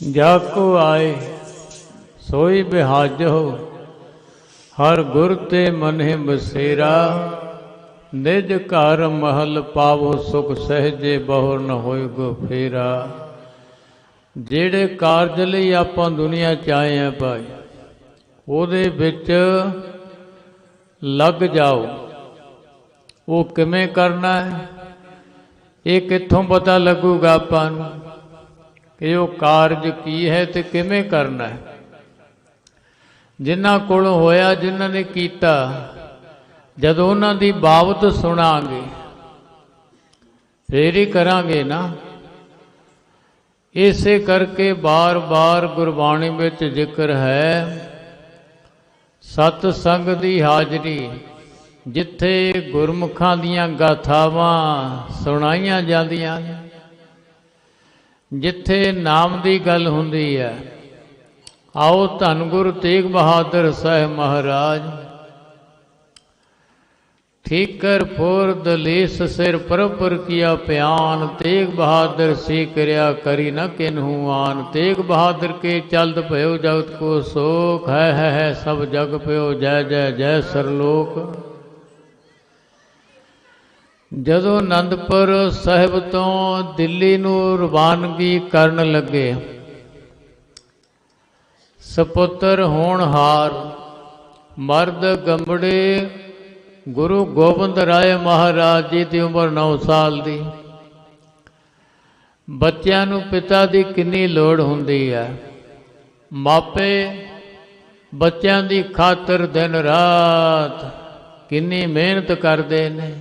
ਜਾ ਕੋ ਆਏ, ਸੋਈ ਬਿਹਾਜੋ ਹਰ ਗੁਰ ਤੇ ਮਨਹਿ ਬਸੇਰਾ, ਨਿਜ ਘਰ ਮਹਲ ਪਾਵੋ ਸੁਖ ਸਹਜੇ ਬਹੁਰ ਨ ਹੋਇ ਗੋ ਫੇਰਾ। ਜਿਹੜੇ ਕਾਰਜ ਲਈ ਆਪਾਂ ਦੁਨੀਆ ਚ ਆਏ ਆ ਭਾਈ, ਉਹਦੇ ਵਿੱਚ ਲੱਗ ਜਾਓ। ਉਹ ਕਿਵੇਂ ਕਰਨਾ ਹੈ, ਇਹ ਕਿੱਥੋਂ ਪਤਾ ਲੱਗੂਗਾ ਆਪਾਂ ਨੂੰ? ਕਿ ਉਹ ਕਾਰਜ ਕੀ ਹੈ ਤੇ ਕਿਵੇਂ ਕਰਨਾ ਹੈ। ਜਿਨ੍ਹਾਂ ਕੋਲੋਂ ਹੋਇਆ, ਜਿਨ੍ਹਾਂ ਨੇ ਕੀਤਾ, ਜਦੋਂ ਉਹਨਾਂ ਦੀ ਬਾਬਤ ਸੁਣਾਂਗੇ, ਫੇਰ ਹੀ ਕਰਾਂਗੇ ਨਾ। ਇਸੇ ਕਰਕੇ ਬਾਰ-ਬਾਰ ਗੁਰਬਾਣੀ ਵਿੱਚ ਜ਼ਿਕਰ ਹੈ, ਸਤ ਸੰਗ ਦੀ ਹਾਜ਼ਰੀ, ਜਿੱਥੇ ਗੁਰਮੁਖਾਂ ਦੀਆਂ ਗਾਥਾਵਾਂ ਸੁਣਾਈਆਂ ਜਾਂਦੀਆਂ ਨੇ। ਜਿੱਥੇ ਨਾਮ ਦੀ ਗੱਲ ਹੁੰਦੀ ਹੈ। ਆਓ ਧੰਨ ਗੁਰੂ ਤੇਗ ਬਹਾਦਰ ਸਾਹਿਬ ਮਹਾਰਾਜ। ਠੀਕਰ ਫੋਰ ਦਲੇਸ ਸਿਰ ਪਰਪਰ ਕੀਆ ਪਿਆਨ ਤੇਗ ਬਹਾਦਰ ਸੀ ਕਰਿਆ ਕਰੀ ਨ ਕਿਨਹੂ ਆਨ। ਤੇਗ ਬਹਾਦਰ ਕੇ ਚਲਦ ਭਇਓ ਜਗਤ ਕੋ ਸੋਖ, ਹੈ ਹੈ ਹੈ, ਸਭ ਜਗ ਪਿਓ ਜੈ ਜੈ ਜੈ ਸਰਲੋਕ। ਜਦੋਂ ਅਨੰਦਪੁਰ ਸਾਹਿਬ ਤੋਂ ਦਿੱਲੀ ਨੂੰ ਰਵਾਨਗੀ ਕਰਨ ਲੱਗੇ, ਸਪੁੱਤਰ ਹੋਣਹਾਰ ਮਰਦ ਗੰਬੜੇ ਗੁਰੂ ਗੋਬਿੰਦ ਰਾਏ ਮਹਾਰਾਜ ਜੀ ਦੀ ਉਮਰ 9 ਸਾਲ ਦੀ। ਬੱਚਿਆਂ ਨੂੰ ਪਿਤਾ ਦੀ ਕਿੰਨੀ ਲੋੜ ਹੁੰਦੀ ਹੈ? ਮਾਪੇ ਬੱਚਿਆਂ ਦੀ ਖਾਤਰ ਦਿਨ ਰਾਤ ਕਿੰਨੀ ਮਿਹਨਤ ਕਰਦੇ ਨੇ?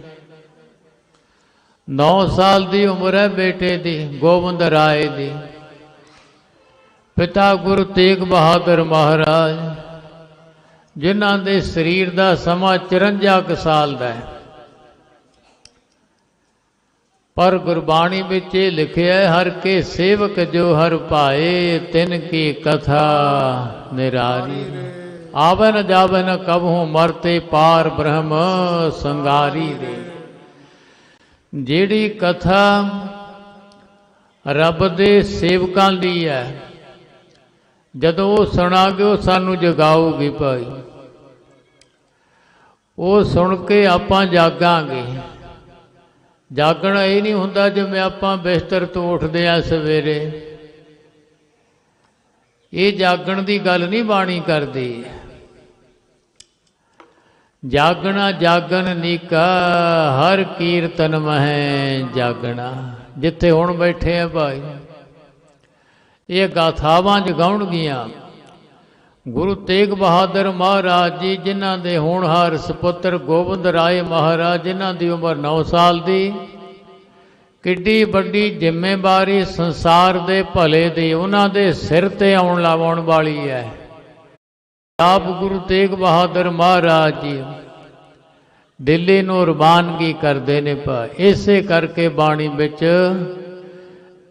9 ਸਾਲ ਦੀ ਉਮਰ ਹੈ ਬੇਟੇ ਦੀ, ਗੋਬਿੰਦ ਰਾਏ ਦੀ। ਪਿਤਾ ਗੁਰੂ ਤੇਗ ਬਹਾਦਰ ਮਹਾਰਾਜ, ਜਿਨ੍ਹਾਂ ਦੇ ਸਰੀਰ ਦਾ ਸਮਾਂ 54 ਕੁ ਸਾਲ ਦਾ ਹੈ। ਪਰ ਗੁਰਬਾਣੀ ਵਿੱਚ ਇਹ ਲਿਖਿਆ ਹੈ, ਹਰ ਕੇ ਸੇਵਕ ਜੋ ਹਰ ਭਾਏ, ਤਿਨ ਕੀ ਕਥਾ ਨਿਰਾਰੀ। ਆਵਨ ਜਾਵਨ ਜਾਵੇ ਕਬਹੂ ਮਰਤੇ ਪਾਰ ਬ੍ਰਹਮ ਸੰਗਾਰੀ ਦੇ। ਜਿਹੜੀ ਕਥਾ ਰੱਬ ਦੇ ਸੇਵਕਾਂ ਦੀ ਹੈ, ਜਦੋਂ ਉਹ ਸੁਣਾਗੇ ਉਹ ਸਾਨੂੰ ਜਗਾਊਗੀ ਭਾਈ। ਉਹ ਸੁਣ ਕੇ ਆਪਾਂ ਜਾਗਾਂਗੇ। ਜਾਗਣਾ ਇਹ ਨਹੀਂ ਹੁੰਦਾ ਜਿਵੇਂ ਆਪਾਂ ਬਿਸਤਰ ਤੋਂ ਉੱਠਦੇ ਆ ਸਵੇਰੇ। ਇਹ ਜਾਗਣ ਦੀ ਗੱਲ ਨਹੀਂ ਬਾਣੀ ਕਰਦੀ। ਜਾਗਣਾ ਜਾਗਨ ਨੀਕਾ, ਹਰ ਕੀਰਤਨ ਮਹਿ ਜਾਗਣਾ। ਜਿੱਥੇ ਹੁਣ ਬੈਠੇ ਆ ਭਾਈ, ਇਹ ਗਾਥਾਵਾਂ ਜਗਾਉਣਗੀਆਂ ਗੁਰੂ ਤੇਗ ਬਹਾਦਰ ਮਹਾਰਾਜ ਜੀ, ਜਿਨ੍ਹਾਂ ਦੇ ਹੋਣਹਾਰ ਸੁਪੁੱਤਰ ਗੋਬਿੰਦ ਰਾਏ ਮਹਾਰਾਜ, ਜਿਨ੍ਹਾਂ ਦੀ ਉਮਰ 9 ਸਾਲ ਦੀ। ਕਿੱਡੀ ਵੱਡੀ ਜ਼ਿੰਮੇਵਾਰੀ ਸੰਸਾਰ ਦੇ ਭਲੇ ਦੀ, ਉਹਨਾਂ ਦੇ ਸਿਰ ਤੇ ਆਉਣ ਲਾਉਣ ਵਾਲੀ ਹੈ। ਆਪ ਗੁਰੂ ਤੇਗ ਬਹਾਦਰ ਮਹਾਰਾਜ ਜੀ ਦਿੱਲੀ ਨੂੰ ਰਵਾਨਗੀ ਕਰਦੇ ਨੇ ਪਾ ਇਸੇ ਕਰਕੇ ਬਾਣੀ ਵਿੱਚ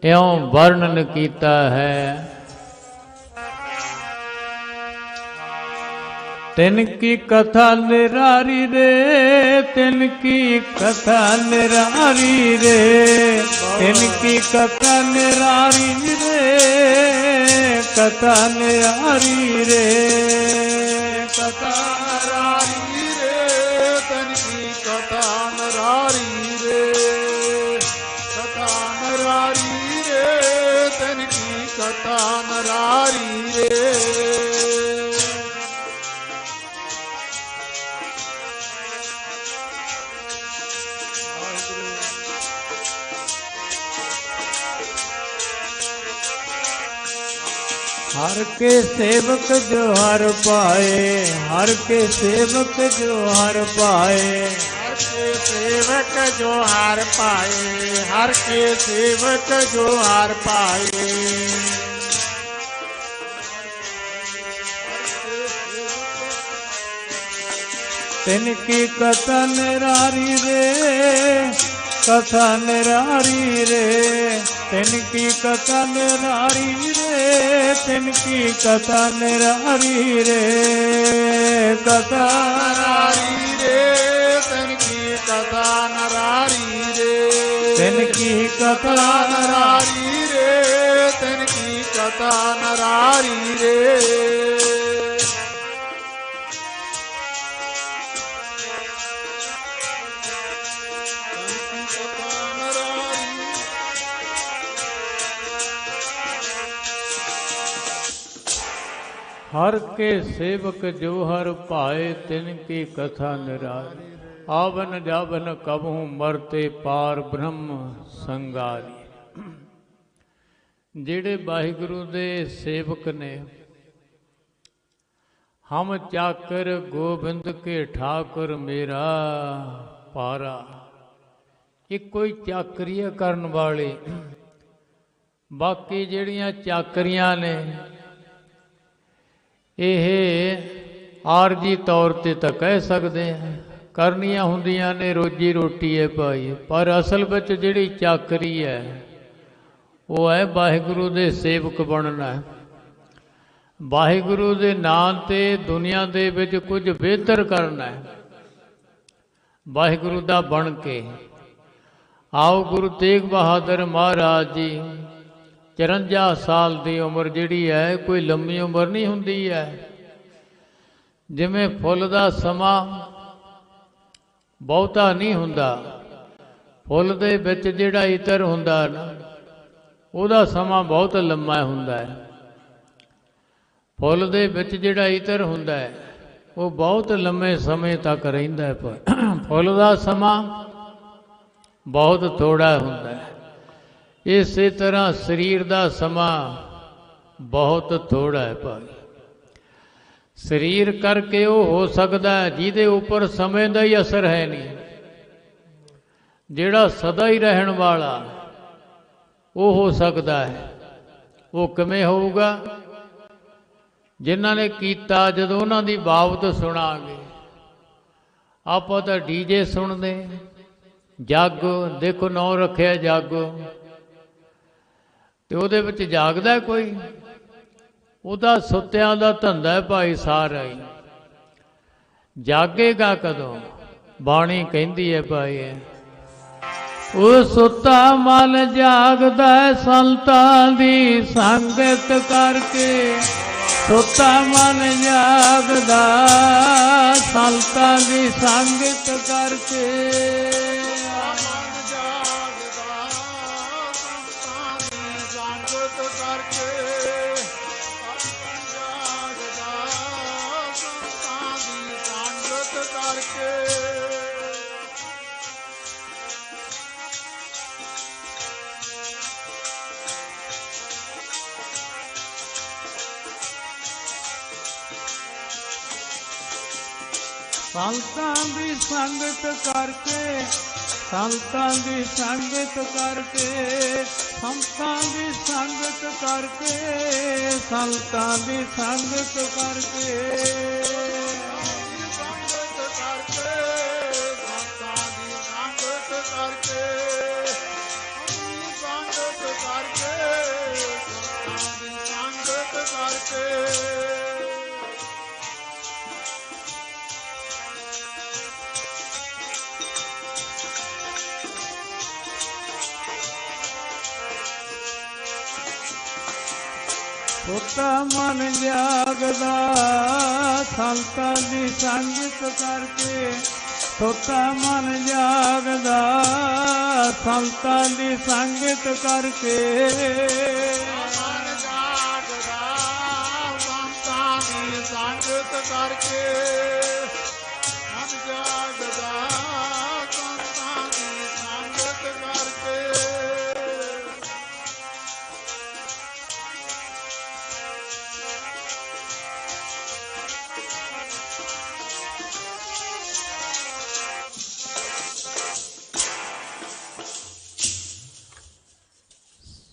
ਇਉਂ ਵਰਣਨ ਕੀਤਾ ਹੈ। ਤਿਨ ਕੀ ਕਥਾ ਨਿਰਾਰੀ ਰੇ, ਤਿਨ ਕੀ ਕਥਾ ਨਿਰਾਰੀ ਰੇ, ਤਿਨ ਕੀ ਕਥਾ ਨਿਰਾਰੀ ਰੇ। ਕਥਾ ਨਿਰਾਰੀ ਰੇ ਕਥਾ ਨਰਾਰੀ ਰੇ ਤਨ ਕੀ ਕਥਾ ਨਰਾਰੀ ਰੇ ਕਥਾ ਨਰਾਰੀ ਰੇ ਤਨ ਹਰ ਕੇ ਸੇਵਕ ਜੋ ਹਰ ਪਾਏ ਹਰ ਕੇ ਸੇਵਕ ਜੋ ਹਰ ਪਾਏ। ਹਰ ਕੇ ਸੇਵਕ ਜੋ ਹਾਰ ਪਾਏ ਹਰ ਕੇ ਸੇਵਕ ਜੋ ਹਾਰ ਪਾਏ। ਤਿਨ ਕੀ ਕਥਾ ਨਿਰਾਰੀ ਰੇ ਕਥਾ ਨਿਰਾਰੀ ਰੇ। ਤਿਨ ਕੀ ਕਥਾ ਨਿਰਾਰੀ ਰੇ ਤਿਨ ਕੀ ਕਥਾ ਨਿਰਾਰੀ ਰੇ ਕਥਾ ਨਰਾਰੀ ਰੇ ਤਨ ਕੀ ਕਥਾ ਨਰਾਰੀ ਰੇ ਤਿਨ ਕੀ ਕਥਾ ਕਥਾ ਨਰਾਰੀ ਹਰ ਕੇ ਸੇਵਕ ਜੋ ਹਰ ਭਾਏ, ਤਿਨ ਕੀ ਕਥਾ ਨਿਰਾਲੀ ਆਵਨ ਜਾਵਨ ਕਬਹੂ ਮਰਤੇ ਪਾਰ ਬ੍ਰਹਮ ਸੰਗਾਰੀ। ਜਿਹੜੇ ਵਾਹਿਗੁਰੂ ਦੇ ਸੇਵਕ ਨੇ, ਹਮ ਚਾਕਰ ਗੋਬਿੰਦ ਕੇ ਠਾਕੁਰ ਮੇਰਾ ਪਾਰਾ। ਇਹ ਕੋਈ ਚਾਕਰੀਆ ਕਰਨ ਵਾਲੇ। ਬਾਕੀ ਜਿਹੜੀਆਂ ਚਾਕਰੀਆਂ ਨੇ ਇਹ ਆਰਜੀ ਤੌਰ ਤੇ ਤਾਂ ਕਹਿ ਸਕਦੇ ਆ ਕਰਨੀਆਂ ਹੁੰਦੀਆਂ ਨੇ, ਰੋਜੀ ਰੋਟੀ ਹੈ ਭਾਈ। ਪਰ ਅਸਲ ਵਿੱਚ ਜਿਹੜੀ ਚਾਕਰੀ ਹੈ, ਉਹ ਹੈ ਵਾਹਿਗੁਰੂ ਦੇ ਸੇਵਕ ਬਣਨਾ ਹੈ। ਵਾਹਿਗੁਰੂ ਦੇ ਨਾਂ ਤੇ ਦੁਨੀਆ ਦੇ ਵਿੱਚ ਕੁਝ ਬਿਹਤਰ ਕਰਨਾ ਹੈ। ਵਾਹਿਗੁਰੂ ਦਾ ਬਣ ਕੇ। ਆਓ ਗੁਰੂ ਤੇਗ ਬਹਾਦਰ ਮਹਾਰਾਜ ਜੀ 54 ਸਾਲ ਦੀ ਉਮਰ ਜਿਹੜੀ ਹੈ, ਕੋਈ ਲੰਮੀ ਉਮਰ ਨਹੀਂ ਹੁੰਦੀ ਹੈ। ਜਿਵੇਂ ਫੁੱਲ ਦਾ ਸਮਾਂ ਬਹੁਤਾ ਨਹੀਂ ਹੁੰਦਾ, ਫੁੱਲ ਦੇ ਵਿੱਚ ਜਿਹੜਾ ਇਤਰ ਹੁੰਦਾ ਨਾ, ਉਹਦਾ ਸਮਾਂ ਬਹੁਤ ਲੰਮਾ ਹੁੰਦਾ ਹੈ। ਫੁੱਲ ਦੇ ਵਿੱਚ ਜਿਹੜਾ ਇਤਰ ਹੁੰਦਾ ਹੈ, ਉਹ ਬਹੁਤ ਲੰਮੇ ਸਮੇਂ ਤੱਕ ਰਹਿੰਦਾ ਹੈ। ਪਰ ਫੁੱਲ ਦਾ ਸਮਾਂ ਬਹੁਤ ਥੋੜਾ ਹੁੰਦਾ ਹੈ। ਇਸੇ ਤਰ੍ਹਾਂ ਸਰੀਰ ਦਾ ਸਮਾਂ ਬਹੁਤ ਥੋੜਾ ਹੈ ਭਾਈ ਸਰੀਰ ਕਰਕੇ ਉਹ ਹੋ ਸਕਦਾ ਹੈ, ਜਿਹਦੇ ਉੱਪਰ ਸਮੇਂ ਦਾ ਹੀ ਅਸਰ ਹੈ ਨਹੀਂ। ਜਿਹੜਾ ਸਦਾ ਹੀ ਰਹਿਣ ਵਾਲਾ, ਉਹ ਹੋ ਸਕਦਾ ਹੈ। ਉਹ ਕਿਵੇਂ ਹੋਊਗਾ? ਜਿਨ੍ਹਾਂ ਨੇ ਕੀਤਾ, ਜਦੋਂ ਉਹਨਾਂ ਦੀ ਬਾਬਤ ਸੁਣਾਂਗੇ। ਆਪਾਂ ਤਾਂ ਡੀਜੇ ਸੁਣਦੇ। ਜੱਗ, ਦੇਖੋ ਨੌ ਰੱਖਿਆ ਜੱਗ। ਤੇ ਉਹਦੇ ਵਿੱਚ ਜਾਗਦਾ ਕੋਈ? ਉਹਦਾ ਸੁੱਤਿਆਂ ਦਾ ਧੰਦਾ ਹੈ ਭਾਈ ਸਾਰਾ ਹੀ। ਜਾਗੇਗਾ ਕਦੋਂ? ਬਾਣੀ ਕਹਿੰਦੀ ਹੈ ਭਾਈ ਉਹ ਸੁੱਤਾ ਮਨ ਜਾਗਦਾ ਸੰਤਾਂ ਦੀ ਸੰਗਤ ਕਰਕੇ। ਸੁੱਤਾ ਮਨ ਜਾਗਦਾ ਸੰਤਾਂ ਦੀ ਸੰਗਤ ਕਰਕੇ। ਸੰਗਤ ਕਰਕੇ ਸੰਤਾਂ ਦੀ ਸੰਗਤ ਕਰਕੇ ਸੰਤਾਂ ਦੀ ਸੰਗਤ ਕਰਕੇ ਸੰਤਾਂ ਦੀ ਸੰਗਤ ਕਰਕੇ। ਸੁੱਤਾ ਮਨ ਜਾਗਦਾ, ਸੰਤਾਂ ਦੀ ਸੰਗਤ ਕਰਕੇ ਸੁੱਤਾ ਮਨ ਜਾਗਦਾ, ਸੰਤਾਂ ਦੀ ਸੰਗਤ ਕਰਕੇ। ਮਨ ਜਾਗਦਾ, ਸੰਤਾਂ ਦੀ ਸੰਗਤ ਕਰਕੇ। ਮਨ ਜਾਗਦਾ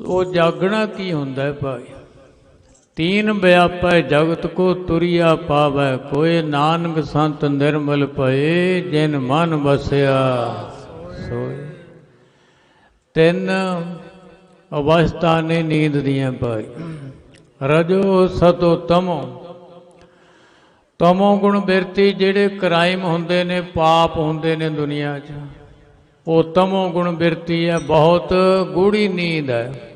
ਉਹ ਜਾਗਣਾ ਕੀ ਹੁੰਦਾ ਭਾਈ? ਤੀਨ ਵਿਆਪੈ ਜਗਤ ਕੋ ਤੁਰਿਆ ਪਾਵੈ ਕੋਏ ਨਾਨਕ ਸੰਤ ਨਿਰਮਲ ਭਏ, ਜਿਨ ਮਨ ਵਸਿਆ ਸੋਏ। ਤਿੰਨ ਅਵਸਥਾ ਨੇ ਨੀਂਦ ਦੀਆਂ ਭਾਈ। ਰਜੋ ਸਤੋ ਤਮੋ। ਤਮੋ ਗੁਣ ਬਿਰਤੀ ਜਿਹੜੇ ਕ੍ਰਾਈਮ ਹੁੰਦੇ ਨੇ, ਪਾਪ ਹੁੰਦੇ ਨੇ ਦੁਨੀਆ 'ਚ। ਉਹ ਤਮੋ ਗੁਣ ਬਿਰਤੀ ਹੈ, ਬਹੁਤ ਗੂੜੀ ਨੀਂਦ ਹੈ।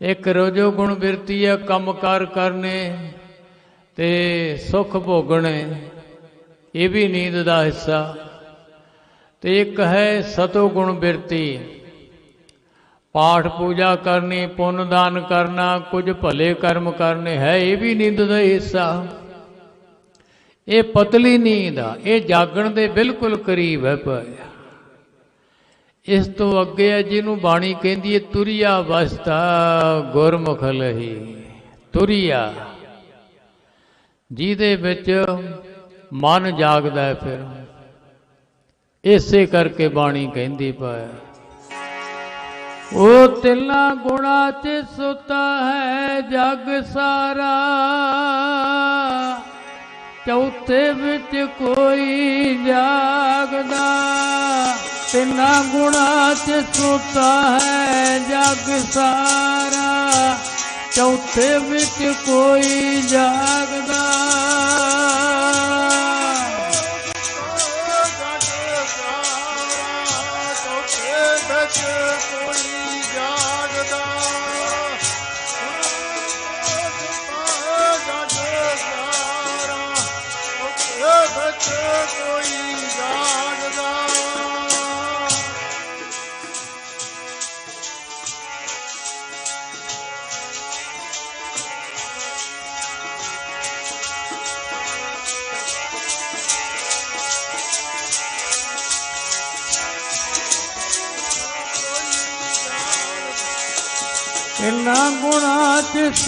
ਇੱਕ ਰੋਜੋ ਗੁਣ ਬਿਰਤੀ ਹੈ ਕੰਮਕਾਰ ਕਰਨੇ ਤੇ ਸੁਖ ਭੋਗਣੇ, ਇਹ ਵੀ ਨੀਂਦ ਦਾ ਹਿੱਸਾ। ਤੇ ਇੱਕ ਹੈ ਸਤੋ ਗੁਣ ਬਿਰਤੀ। ਪਾਠ ਪੂਜਾ ਕਰਨੀ, ਪੁੰਨ ਦਾਨ ਕਰਨਾ, ਕੁਝ ਭਲੇ ਕਰਮ ਕਰਨੇ, ਹੈ ਇਹ ਵੀ ਨੀਂਦ ਦਾ ਹਿੱਸਾ। ਇਹ ਪਤਲੀ ਨੀਂਦ ਆ, ਇਹ ਜਾਗਣ ਦੇ ਬਿਲਕੁਲ ਕਰੀਬ ਹੈ ਭਾਈ। ਇਸ ਤੋਂ ਅੱਗੇ ਹੈ ਜਿਹਨੂੰ ਬਾਣੀ ਕਹਿੰਦੀ ਹੈ, ਤੁਰਿਆ ਵਸਤਾ ਗੁਰਮੁਖ ਲਹੀ, ਤੁਰਿਆ। ਜਿਹਦੇ ਵਿੱਚ ਮਨ ਜਾਗਦਾ ਹੈ ਫਿਰ। ਇਸੇ ਕਰਕੇ ਬਾਣੀ ਕਹਿੰਦੀ ਪਾਇਆ ਉਹ ਤਿੰਨਾ ਗੁਣਾ ਚ ਸੁਤਾ ਹੈ, ਜਗ ਸਾਰਾ। ਚੌਥੇ ਵਿੱਚ ਕੋਈ ਜਾਗਦਾ। ਤਿੰਨਾ ਗੁਣਾ ਚ ਸੁਤਾ ਹੈ ਜਗ ਸਾਰਾ। ਚੌਥੇ ਵਿੱਚ ਕੋਈ ਜਾਗਦਾ।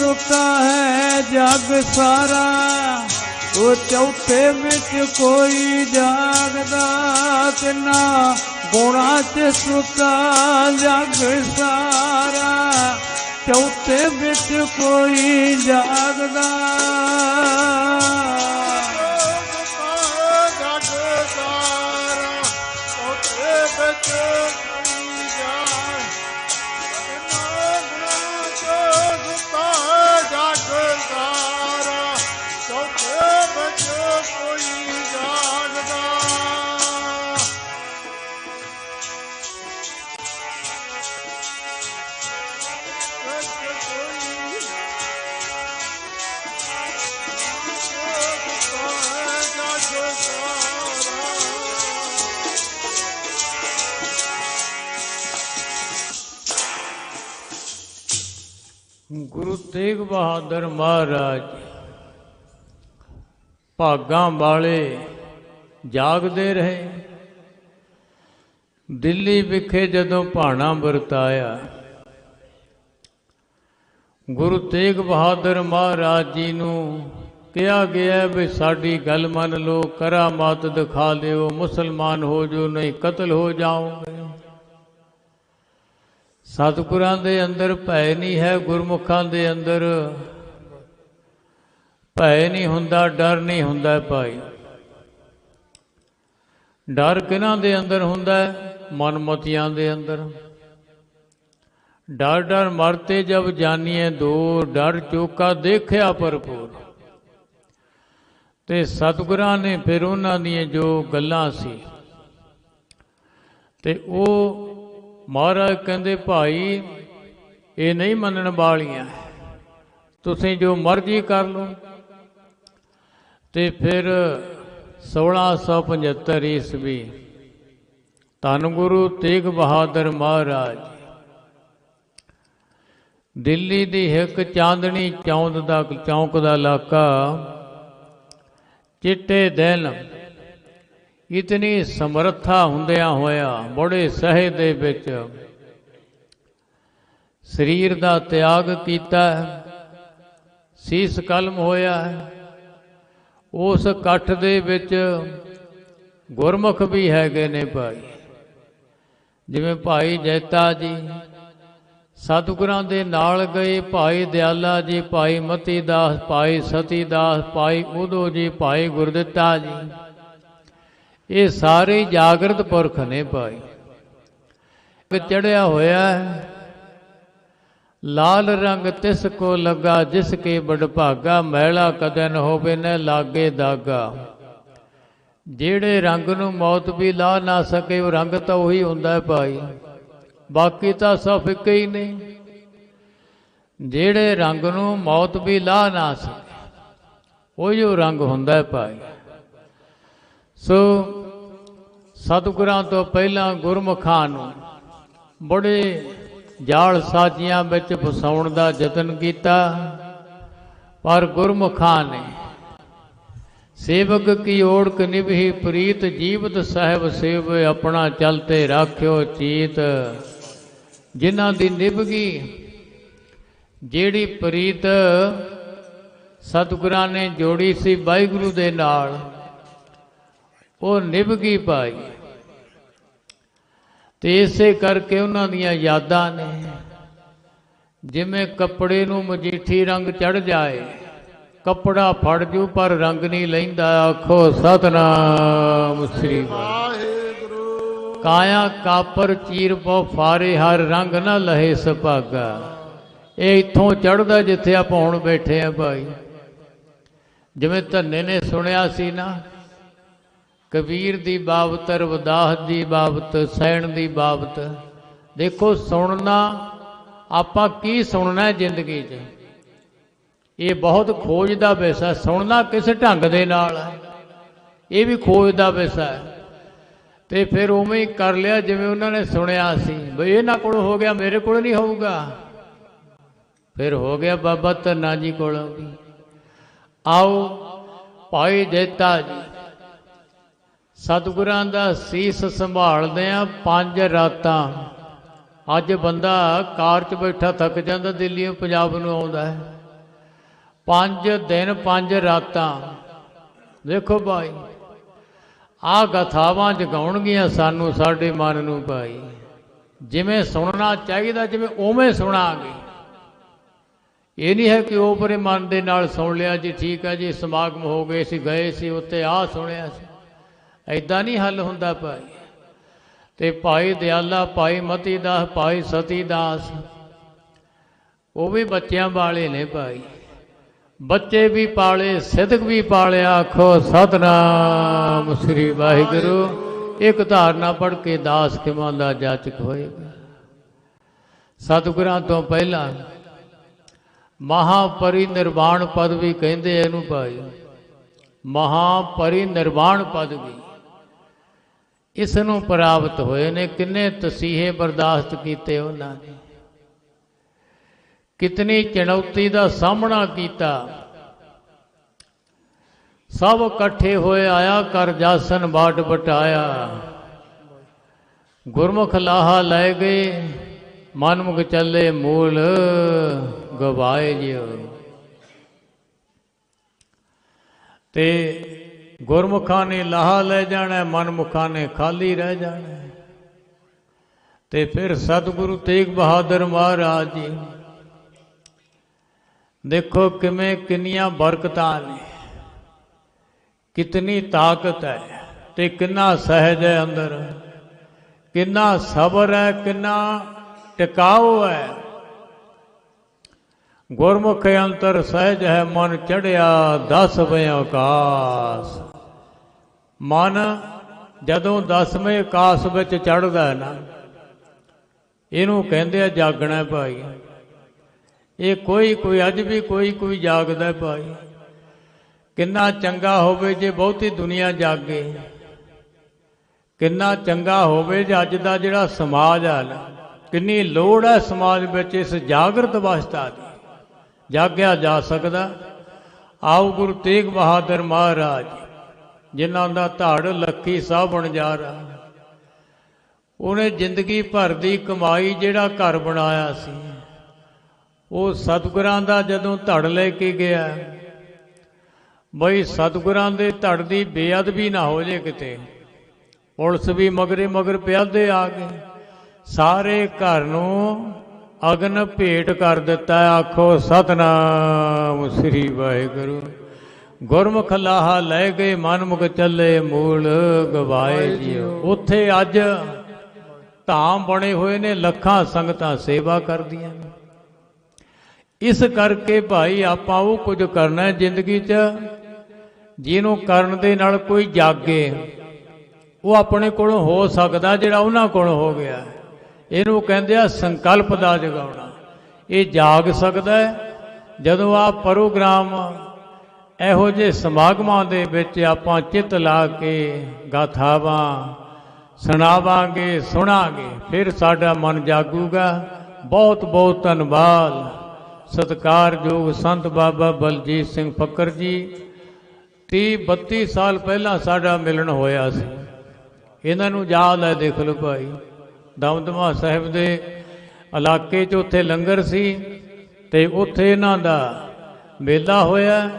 ਸੁਤਾ ਹੈ ਜਗ ਸਾਰਾ, ਉਹ ਚੌਥੇ ਵਿੱਚ ਕੋਈ ਜਾਗਦਾ ਤਿੰਨਾ। ਗੁਣਾ ਚ ਸੁਤਾ ਜਗ ਸਾਰਾ, ਚੌਥੇ ਵਿੱਚ ਕੋਈ ਜਾਗਦਾ। ਗੁਰੂ ਤੇਗ ਬਹਾਦਰ ਮਹਾਰਾਜ, ਭਾਗਾਂ ਵਾਲੇ ਜਾਗਦੇ ਰਹੇ। ਦਿੱਲੀ ਵਿਖੇ ਜਦੋਂ ਭਾਣਾ ਵਰਤਾਇਆ ਗੁਰੂ ਤੇਗ ਬਹਾਦਰ ਮਹਾਰਾਜ ਜੀ ਨੂੰ ਕਿਹਾ ਗਿਆ ਵੀ ਸਾਡੀ ਗੱਲ ਮੰਨ ਲਓ, ਕਰਾਮਾਤ ਦਿਖਾ ਲਿਓ ਮੁਸਲਮਾਨ ਹੋ ਜੋ, ਨਹੀਂ ਕਤਲ ਹੋ ਜਾਓਗੇ। ਸਤਿਗੁਰਾਂ ਦੇ ਅੰਦਰ ਭੈ ਨਹੀਂ ਹੈ, ਗੁਰਮੁਖਾਂ ਦੇ ਅੰਦਰ ਭੈ ਨਹੀਂ ਹੁੰਦਾ, ਡਰ ਨਹੀਂ ਹੁੰਦਾ ਭਾਈ। ਡਰ ਕਿਹਨਾਂ ਦੇ ਅੰਦਰ ਹੁੰਦਾ? ਮਨਮਤੀਆਂ ਦੇ ਅੰਦਰ। ਡਰ ਡਰ ਮਰਤੇ ਜਬ ਜਾਨੀਏ ਦੋ, ਡਰ ਚੋਕਾ ਦੇਖਿਆ ਭਰਪੂਰ। ਤੇ ਸਤਿਗੁਰਾਂ ਨੇ ਫਿਰ ਉਹਨਾਂ ਦੀਆਂ ਜੋ ਗੱਲਾਂ ਸੀ, ਤੇ ਉਹ ਮਹਾਰਾਜ ਕਹਿੰਦੇ, ਭਾਈ, ਇਹ ਨਹੀਂ ਮੰਨਣ ਵਾਲੀਆਂ। ਤੁਸੀਂ ਜੋ ਮਰਜ਼ੀ ਕਰ ਲਓ। ਤੇ ਫਿਰ 1675 ਈਸਵੀ ਧੰਨ ਗੁਰੂ ਤੇਗ ਬਹਾਦਰ ਮਹਾਰਾਜ ਦਿੱਲੀ ਦੀ ਇੱਕ ਚਾਂਦਣੀ ਚੌਂਦ ਦਾ, ਚੌਂਕ ਦਾ ਇਲਾਕਾ ਚਿੱਟੇ ਦਿਨ ਇਤਨੀ ਸਮਰੱਥਾ ਹੁੰਦਿਆਂ ਹੋਇਆ ਬੜੇ ਸਹੇ ਦੇ ਵਿੱਚ ਸਰੀਰ ਦਾ ਤਿਆਗ ਕੀਤਾ, ਸੀਸ ਕਲਮ ਹੋਇਆ। ਉਸ ਇਕੱਠ ਦੇ ਵਿੱਚ ਗੁਰਮੁਖ ਵੀ ਹੈਗੇ ਨੇ ਭਾਈ। ਜਿਵੇਂ ਭਾਈ ਜੈਤਾ ਜੀ, ਸਤਿਗੁਰਾਂ ਦੇ ਨਾਲ ਗਏ, ਭਾਈ ਦਿਆਲਾ ਜੀ, ਭਾਈ ਮਤੀ ਦਾਸ ਭਾਈ ਸਤੀ ਦਾਸ ਭਾਈ ਉਦੋ ਜੀ, ਭਾਈ ਗੁਰਦਿੱਤਾ ਜੀ। ਇਹ ਸਾਰੇ ਜਾਗਰਤ ਪੁਰਖ ਨੇ ਭਾਈ। ਚੜਿਆ ਹੋਇਆ ਹੈ। ਲਾਲ ਰੰਗ ਤਿਸ ਕੋ ਲੱਗਾ, ਜਿਸ ਕੇ ਬੜ ਮਹਿਲਾ ਕਦੇ ਨ ਹੋਵੇ ਨ ਲਾਗੇ ਦਾਗਾ। ਜਿਹੜੇ ਰੰਗ ਨੂੰ ਮੌਤ ਵੀ ਲਾ ਨਾ ਸਕੇ, ਉਹ ਰੰਗ ਤਾਂ ਉਹੀ ਹੁੰਦਾ ਹੈ ਭਾਈ। ਬਾਕੀ ਤਾਂ ਸਭ ਇੱਕ ਹੀ ਨੇ। ਜਿਹੜੇ ਰੰਗ ਨੂੰ ਮੌਤ ਵੀ ਲਾ ਨਾ ਸਕੇ, ਉਹ ਜੋ ਰੰਗ ਹੁੰਦਾ ਹੈ ਭਾਈ। ਸੋ ਸਤਿਗੁਰਾਂ ਤੋਂ ਪਹਿਲਾਂ ਗੁਰਮੁਖਾਂ ਨੂੰ ਬੜੇ ਜਾਲ ਸਾਜੀਆਂ ਵਿੱਚ ਫਸਾਉਣ ਦਾ ਯਤਨ ਕੀਤਾ, ਪਰ ਗੁਰਮੁਖਾਂ ਨੇ ਸੇਵਕ ਕੀ ਓੜਕ ਨਿਭੀ, ਪ੍ਰੀਤ ਜੀਵਤ ਸਾਹਿਬ ਸੇਵ ਆਪਣਾ ਚਲਤੇ ਰਾਖਿਓ ਚੀਤ। ਜਿਨ੍ਹਾਂ ਦੀ ਨਿਭ ਗਈ ਜਿਹੜੀ ਪ੍ਰੀਤ ਸਤਿਗੁਰਾਂ ਨੇ ਜੋੜੀ ਸੀ ਵਾਹਿਗੁਰੂ ਦੇ ਨਾਲ ਉਹ ਨਿਭ ਗਈ ਭਾਈ। ਤੇ ਇਸੇ ਕਰਕੇ ਉਹਨਾਂ ਦੀਆਂ ਯਾਦਾਂ ਨੇ। ਜਿਵੇਂ ਕੱਪੜੇ ਨੂੰ ਮਜੀਠੀ ਰੰਗ ਚੜ ਜਾਏ, ਕੱਪੜਾ ਫੜ ਜੂ ਪਰ ਰੰਗ ਨਹੀਂ ਲੈਂਦਾ। ਆਖੋ, ਸਤਨਾਮ ਸ੍ਰੀ ਵਾਹਿਗੁਰੂ। ਕਾਇਆ ਕਾਪਰ ਚੀਰ ਪੋ ਫਾਰੇ, ਹਰ ਰੰਗ ਨਾ ਲਹੇ ਸੁਭਾਗਾ। ਇਹ ਇੱਥੋਂ ਚੜਦਾ ਜਿੱਥੇ ਆਪਾਂ ਹੁਣ ਬੈਠੇ ਆ ਭਾਈ। ਜਿਵੇਂ ਧੰਨੇ ਨੇ ਸੁਣਿਆ ਸੀ ਨਾ ਕਬੀਰ ਦੀ ਬਾਬਤ, ਰਵਦਾਸ ਦੀ ਬਾਬਤ ਸਹਿਣ ਦੀ ਬਾਬਤ। ਦੇਖੋ, ਸੁਣਨਾ, ਆਪਾਂ ਕੀ ਸੁਣਨਾ ਹੈ ਜ਼ਿੰਦਗੀ 'ਚ? ਇਹ ਬਹੁਤ ਖੋਜ ਦਾ ਵਿਸ਼ਾ ਸੁਣਨਾ ਕਿਸ ਢੰਗ ਦੇ ਨਾਲ ਹੈ? ਇਹ ਵੀ ਖੋਜ ਦਾ ਵਿਸ਼ਾ ਹੈ। ਤੇ ਫਿਰ ਉਵੇਂ ਹੀ ਕਰ ਲਿਆ ਜਿਵੇਂ ਉਹਨਾਂ ਨੇ ਸੁਣਿਆ ਸੀ। ਬਈ ਇਹਨਾਂ ਕੋਲ ਹੋ ਗਿਆ, ਮੇਰੇ ਕੋਲ ਨਹੀਂ ਹੋਊਗਾ। ਫਿਰ ਹੋ ਗਿਆ ਬਾਬਾ ਧੰਨਾ ਜੀ ਕੋਲ ਆਓ, ਭਾਈ ਜੇਤਾ ਜੀ। ਸਤਿਗੁਰਾਂ ਦਾ ਸੀਸ ਸੰਭਾਲਦੇ ਆ ਪੰਜ ਰਾਤਾਂ। ਅੱਜ ਬੰਦਾ ਕਾਰ 'ਚ ਬੈਠਾ ਥੱਕ ਜਾਂਦਾ ਦਿੱਲੀੋਂ ਪੰਜਾਬ ਨੂੰ ਆਉਂਦਾ ਹੈ। ਪੰਜ ਦਿਨ, ਪੰਜ ਰਾਤਾਂ। ਦੇਖੋ ਭਾਈ ਆ ਗਥਾਵਾਂ ਜਗਾਉਣਗੀਆਂ ਸਾਨੂੰ, ਸਾਡੇ ਮਨ ਨੂੰ ਭਾਈ। ਜਿਵੇਂ ਸੁਣਨਾ ਚਾਹੀਦਾ, ਜਿਵੇਂ ਉਵੇਂ ਸੁਣਾਂਗੇ। ਇਹ ਨਹੀਂ ਹੈ ਕਿ ਉਹ ਉਪਰੇ ਮਨ ਦੇ ਨਾਲ ਸੁਣ ਲਿਆ ਜੀ, ਠੀਕ ਹੈ ਜੀ, ਸਮਾਗਮ ਹੋ ਗਏ ਸੀ ਗਏ ਸੀ ਉੱਤੇ ਆ ਸੁਣਿਆ ਸੀ। ਐਦਾਂ ਨਹੀਂ ਹੱਲ ਹੁੰਦਾ ਭਾਈ। ਤੇ ਭਾਈ ਦਿਆਲਾ, ਭਾਈ ਮਤੀ ਦਾਸ ਭਾਈ ਸਤੀ ਦਾਸ ਉਹ ਵੀ ਬੱਚਿਆਂ ਵਾਲੇ ਨੇ ਭਾਈ। ਬੱਚੇ ਵੀ ਪਾਲੇ ਸਿੱਧਕ ਵੀ ਪਾਲਿਆ, ਆਖੋ ਸਤਨਾਮ ਸ੍ਰੀ ਵਾਹਿਗੁਰੂ। ਇੱਕ ਧਾਰਨਾ ਪੜ ਕੇ ਦਾਸ ਕਿਵਾਂ ਦਾ ਜਾਚਕ ਹੋਏਗਾ। ਸਤਿਗੁਰਾਂ ਤੋਂ ਪਹਿਲਾਂ ਮਹਾਪਰਿਨਿਰਵਾਣ ਪਦ ਵੀ ਕਹਿੰਦੇ ਆ ਇਹਨੂੰ ਭਾਈ। ਮਹਾਪਰਿਨਿਰਵਾਣ ਪਦਵੀ ਇਸ ਨੂੰ ਪ੍ਰਾਪਤ ਹੋਏ ਨੇ, ਕਿੰਨੇ ਤਸੀਹੇ ਬਰਦਾਸ਼ਤ ਕੀਤੇ ਉਹਨਾਂ ਨੇ। ਕਿਤਨੀ ਚੁਣੌਤੀ ਦਾ ਸਾਹਮਣਾ ਕੀਤਾ। ਸਭ ਇਕੱਠੇ ਹੋਏ ਆਇਆ ਕਰ ਜਾਸਨ ਬਾਟ ਬਟਾਇਆ। ਗੁਰਮੁਖ ਲਾਹਾ ਲੈ ਗਏ, ਮਨਮੁਖ ਚੱਲੇ ਮੂਲ ਗਵਾਏ ਜਿਓ ਤੇ ਗੁਰਮੁਖਾਂ ਨੇ ਲਾਹਾ ਲੈ ਜਾਣਾ, ਮਨਮੁਖਾਂ ਨੇ ਖਾਲੀ ਰਹਿ ਜਾਣਾ। ਤੇ ਫਿਰ ਸਤਿਗੁਰੂ ਤੇਗ ਬਹਾਦਰ ਮਹਾਰਾਜ ਜੀ, ਦੇਖੋ ਕਿਵੇਂ ਕਿੰਨੀਆਂ ਬਰਕਤਾਂ ਨੇ, ਕਿਤਨੀ ਤਾਕਤ ਹੈ ਤੇ ਕਿੰਨਾ ਸਹਿਜ ਹੈ ਅੰਦਰ। ਕਿੰਨਾ ਸਬਰ ਹੈ, ਕਿੰਨਾ ਟਿਕਾਉ ਹੈ। ਗੁਰਮੁਖ ਅੰਤਰ ਸਹਿਜ ਹੈ, ਮਨ ਚੜਿਆ, ਦਸ ਵੇ ਆਕਾਸ ਮਨ ਜਦੋਂ ਦਸਵੇਂ ਆਕਾਸ ਵਿੱਚ ਚੜਦਾ ਹੈ ਨਾ, ਇਹਨੂੰ ਕਹਿੰਦੇ ਆ ਜਾਗਣਾ ਭਾਈ। ਇਹ ਕੋਈ ਕੋਈ, ਅੱਜ ਵੀ ਕੋਈ ਕੋਈ ਜਾਗਦਾ ਭਾਈ। ਕਿੰਨਾ ਚੰਗਾ ਹੋਵੇ ਜੇ ਬਹੁਤੀ ਦੁਨੀਆ ਜਾਗੇ। ਕਿੰਨਾ ਚੰਗਾ ਹੋਵੇ ਜੇ ਅੱਜ ਦਾ ਜਿਹੜਾ ਸਮਾਜ ਆ ਨਾ, ਕਿੰਨੀ ਲੋੜ ਹੈ ਸਮਾਜ ਵਿੱਚ ਇਸ ਜਾਗਰਤ ਅਵਸਥਾ ਦੀ ਜਾਗਿਆ ਜਾ ਸਕਦਾ। ਆਓ ਗੁਰੂ ਤੇਗ ਬਹਾਦਰ ਮਹਾਰਾਜ। ਜਿਨ੍ਹਾਂ ਦਾ ਧੜ ਲੱਖੀ ਸਾਹਿਬ ਬਣ ਜਾ ਰਿਹਾ ਉਹਨੇ ਜ਼ਿੰਦਗੀ ਭਰ ਦੀ ਕਮਾਈ ਜਿਹੜਾ ਘਰ ਬਣਾਇਆ ਸੀ, ਉਹ ਸਤਿਗੁਰਾਂ ਦਾ ਜਦੋਂ ਧੜ ਲੈ ਕੇ ਗਿਆ, ਬਈ ਸਤਿਗੁਰਾਂ ਦੇ ਧੜ ਦੀ ਬੇਅਦਬੀ ਨਾ ਹੋ ਜੇ ਕਿਤੇ। ਪੁਲਿਸ ਵੀ ਮਗਰੇ ਮਗਰ ਪਿਆਦੇ ਆ ਗਏ। ਸਾਰੇ ਘਰ ਨੂੰ ਅਗਨ ਭੇਟ ਕਰ ਦਿੱਤਾ, ਆਖੋ, ਸਤਨਾਮ ਸ੍ਰੀ ਵਾਹਿਗੁਰੂ। ਗੁਰਮੁਖ ਲਾਹਾ ਲੈ ਗਏ ਮਨਮੁਖ ਚੱਲੇ ਮੂਲ ਗਵਾਏ ਜੀਓ। ਉੱਥੇ ਅੱਜ ਧਾਮ ਬਣੇ ਹੋਏ ਨੇ, ਲੱਖਾਂ ਸੰਗਤਾਂ ਸੇਵਾ ਕਰਦੀਆਂ ਨੇ। ਇਸ ਕਰਕੇ ਭਾਈ ਆਪਾਂ ਉਹ ਕੁਝ ਕਰਨਾ ਹੈ ਜ਼ਿੰਦਗੀ 'ਚ, ਜਿਹਨੂੰ ਕਰਨ ਦੇ ਨਾਲ ਕੋਈ ਜਾਗੇ। ਉਹ ਆਪਣੇ ਕੋਲੋਂ ਹੋ ਸਕਦਾ ਜਿਹੜਾ ਉਹਨਾਂ ਕੋਲੋਂ ਹੋ ਗਿਆ। ਇਹਨੂੰ ਕਹਿੰਦੇ ਆ ਸੰਕਲਪ ਦਾ ਜਗਾਉਣਾ। ਇਹ ਜਾਗ ਸਕਦਾ ਜਦੋਂ ਆ ਪ੍ਰੋਗਰਾਮ ਇਹੋ ਜਿਹੇ ਸਮਾਗਮਾਂ ਦੇ ਵਿੱਚ ਆਪਾਂ ਚਿੱਤ ਲਾ ਕੇ ਗਾਥਾਵਾਂ ਸੁਣਾਵਾਂਗੇ, ਸੁਣਾਂਗੇ। ਫਿਰ ਸਾਡਾ ਮਨ ਜਾਗੂਗਾ। ਬਹੁਤ ਬਹੁਤ ਧੰਨਵਾਦ। ਸਤਿਕਾਰਯੋਗ ਸੰਤ ਬਾਬਾ ਬਲਜੀਤ ਸਿੰਘ ਫੱਕਰ ਜੀ। 30 32 ਸਾਲ ਪਹਿਲਾਂ ਸਾਡਾ ਮਿਲਣ ਹੋਇਆ ਸੀ। ਇਹਨਾਂ ਨੂੰ ਯਾਦ ਹੈ, ਦੇਖ ਲਓ ਭਾਈ। ਦਮਦਮਾ ਸਾਹਿਬ ਦੇ ਇਲਾਕੇ 'ਚ ਉੱਥੇ ਲੰਗਰ ਸੀ ਤੇ ਉੱਥੇ ਇਹਨਾਂ ਦਾ ਮੇਲਾ ਹੋਇਆ।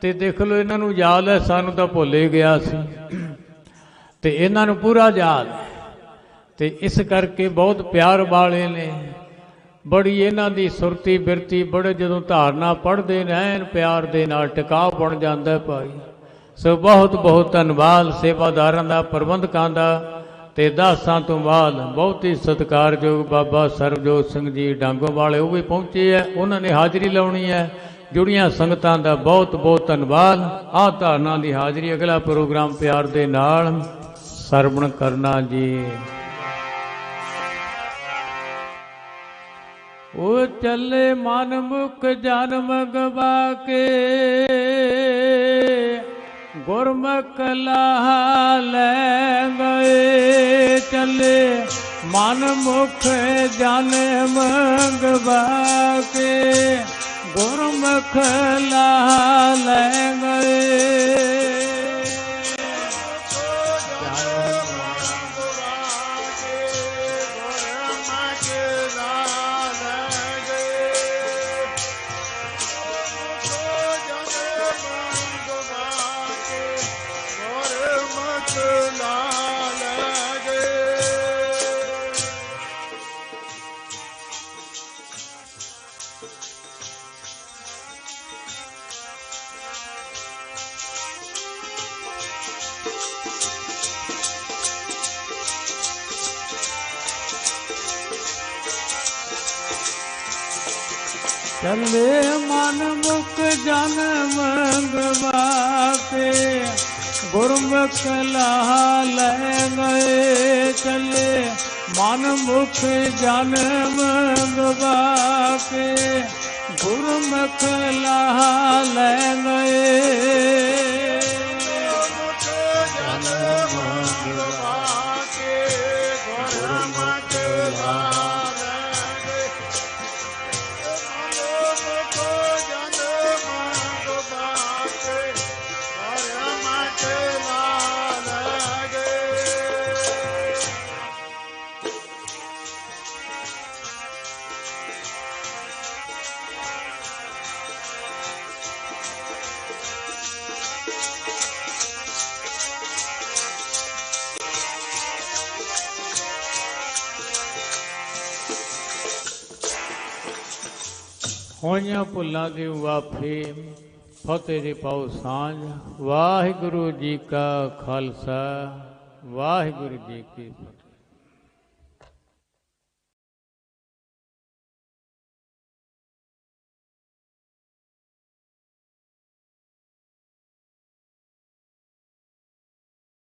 ਤੇ ਦੇਖ ਲਓ ਇਹਨਾਂ ਨੂੰ ਯਾਦ ਹੈ, ਸਾਨੂੰ ਤਾਂ ਭੁੱਲ ਹੀ ਗਿਆ ਸੀ। ਤੇ ਇਹਨਾਂ ਨੂੰ ਪੂਰਾ ਯਾਦ ਹੈ। ਤੇ ਇਸ ਕਰਕੇ ਬਹੁਤ ਪਿਆਰ ਵਾਲੇ ਨੇ। ਬੜੀ ਇਹਨਾਂ ਦੀ ਸੁਰਤੀ ਬਿਰਤੀ, ਬੜੇ ਜਦੋਂ ਧਾਰਨਾ ਪੜ੍ਹਦੇ ਨੇ ਐਨ ਪਿਆਰ ਦੇ ਨਾਲ ਟਿਕਾਅ ਬਣ ਜਾਂਦਾ ਭਾਈ। ਸੋ ਬਹੁਤ ਬਹੁਤ ਧੰਨਵਾਦ ਸੇਵਾਦਾਰਾਂ ਦਾ, ਪ੍ਰਬੰਧਕਾਂ ਦਾ ਤੇ ਦਾਸਾਂ ਤੋਂ ਬਾਅਦ ਬਹੁਤ ਹੀ ਸਤਿਕਾਰਯੋਗ ਬਾਬਾ ਸਰਬਜੋਤ ਸਿੰਘ ਜੀ ਡਾਂਗੋ ਵਾਲੇ ਉਹ ਵੀ ਪਹੁੰਚੇ ਹੈ, ਉਹਨਾਂ ਨੇ ਹਾਜ਼ਰੀ ਲਾਉਣੀ ਹੈ। ਜੁੜੀਆਂ ਸੰਗਤਾਂ ਦਾ ਬਹੁਤ ਬਹੁਤ ਧੰਨਵਾਦ। ਆਹ ਧਾਰਨਾ ਦੀ ਹਾਜ਼ਰੀ ਅਗਲਾ ਪ੍ਰੋਗਰਾਮ ਪਿਆਰ ਦੇ ਨਾਲ ਸਰਵਣ ਕਰਨਾ ਜੀ। ਉਹ ਚੱਲੇ ਮਨ ਮੁਖ ਜਨਮ ਗਵਾ ਕੇ, ਗੁਰਮੁਖ ਲਾਹ ਲੈ ਗਏ। ਚੱਲੇ ਮਨ ਮੁਖ ਜਨਮ ਗਵਾ ਕੇ ਗੁਰਮੁਖ ਲਾਹ ਲੈ ਗਏ ਚੱਲੇ ਮਨ ਮੁਖ ਜਨਮ ਮੰਗਵਾ ਗੁਰਮੁਖ ਲਾ ਲੈ ਗਏ ਚੱਲੇ ਮਨ ਮੁਖ ਜਨਮ ਮੰਗਵਾ ਗੁਰਮੁਖ ਲਾ ਲੈ ਗਏ ਹੋਈਆਂ ਭੁੱਲਾਂ ਦੀ ਵਾਫੀ ਫਤਿਹ ਦੀ ਪਾਉ ਸਾਂਝ। ਵਾਹਿਗੁਰੂ ਜੀ ਕਾ ਖਾਲਸਾ, ਵਾਹਿਗੁਰੂ ਜੀ ਕੀ ਫਤਿਹ।